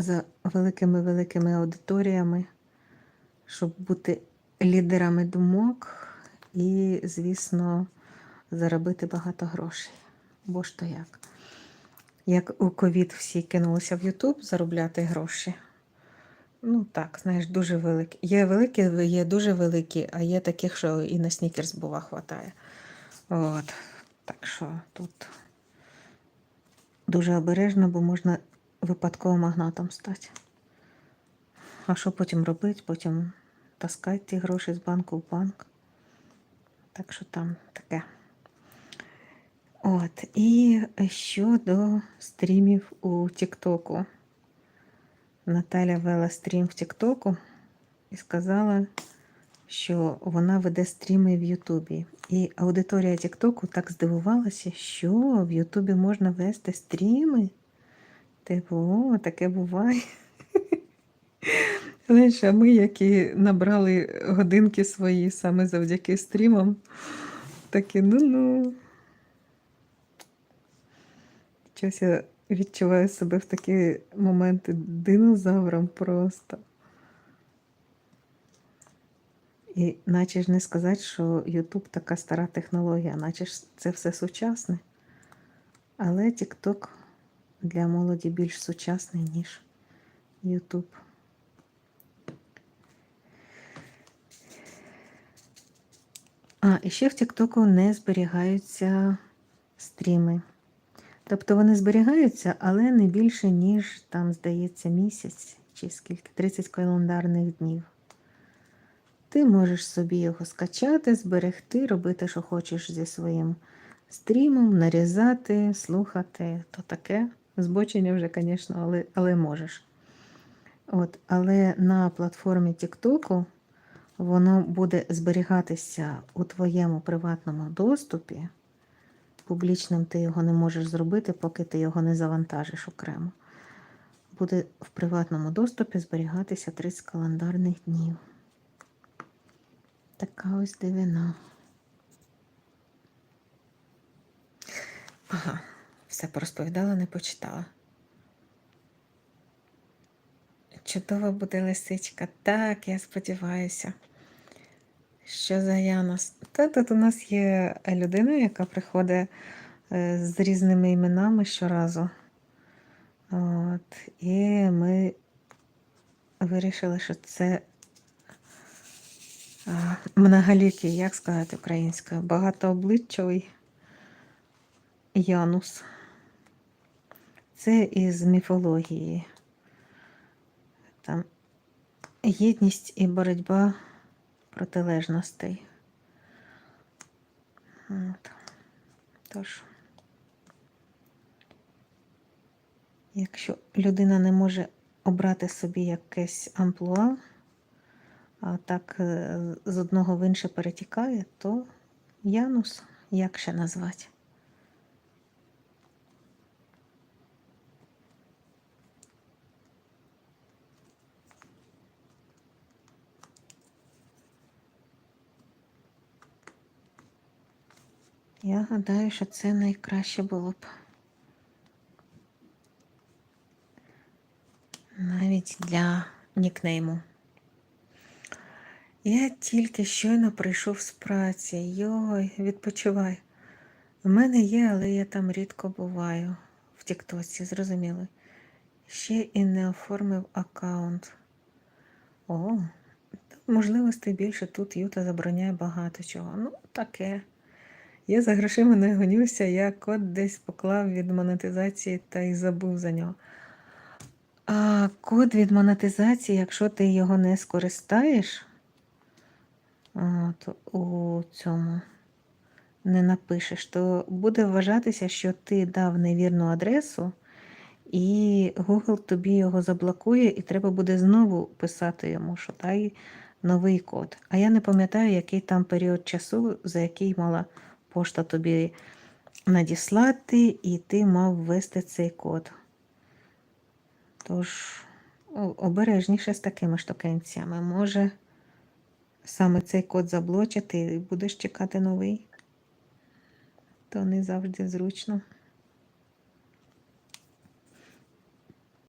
за великими-великими аудиторіями, щоб бути лідерами думок і, звісно, заробити багато грошей. Бо ж то як? Як у ковід всі кинулися в Ютуб заробляти гроші. Ну так, знаєш, дуже великі. Є великі, є дуже великі, а є таких, що і на снікерс бува хватає. От. Так що тут дуже обережно, бо можна випадково магнатом стати. А що потім робити? Потім таскати ті гроші з банку в банк. Так що там таке. От, і щодо стрімів у Тіктоку. Наталя вела стрім в Тіктоку і сказала, що вона веде стріми в Ютубі. І аудиторія Тіктоку так здивувалася, що в Ютубі можна вести стріми. Типу, о, таке буває. Знаєш, а ми, які набрали годинки свої саме завдяки стрімам, такі, ну-ну. Щось я відчуваю себе в такі моменти динозавром просто. І наче ж не сказати, що Ютуб така стара технологія, наче ж це все сучасне. Але TikTok для молоді більш сучасний, ніж Ютуб. А, і ще в Тіктоку не зберігаються стріми. Тобто вони зберігаються, але не більше, ніж там, здається, місяць чи скільки 30 календарних днів. Ти можеш собі його скачати, зберегти, робити, що хочеш зі своїм стрімом, нарізати, слухати, то таке. Збочення вже, звісно, але, але можеш. От, Але на платформі TikTok воно буде зберігатися у твоєму приватному доступі. Публічним ти його не можеш зробити, поки ти його не завантажиш окремо. Буде в приватному доступі зберігатися 30 календарних днів. Така ось дивина. Ага, все порозповідала, не почитала. Чудова буде лисичка. Так, я сподіваюся. Що за Янос? Та тут у нас є людина, яка приходить е, з різними іменами щоразу. От, І ми вирішили, що це а, многолікий, як сказати українською, багатообличчовий Янус. Це із міфології. Там єдність і боротьба протилежностей. От. Тож, якщо людина не може обрати собі якесь амплуа, а так е, з одного в інше перетікає, то Янус як ще назвати? Я гадаю, що це найкраще було б. Навіть для нікнейму. Я тільки щойно прийшов з праці. Йой, відпочивай. У мене є, але я там рідко буваю в Тіктоці, зрозуміли. Ще і не оформив аккаунт. О, можливостей більше тут Юта забороняє багато чого. Ну, таке. Я за грошима не гонюся, я код десь поклав від монетизації та й забув за нього. А код від монетизації, якщо ти його не скористаєш, от, у цьому не напишеш, то буде вважатися, що ти дав невірну адресу, і Google тобі його заблокує, і треба буде знову писати йому, що дай новий код. А я не пам'ятаю, який там період часу, за який мала пошта тобі надіслати, і ти мав ввести цей код. Тож, обережніше з такими штукенцями. Може саме цей код заблочити і будеш чекати новий, то не завжди зручно.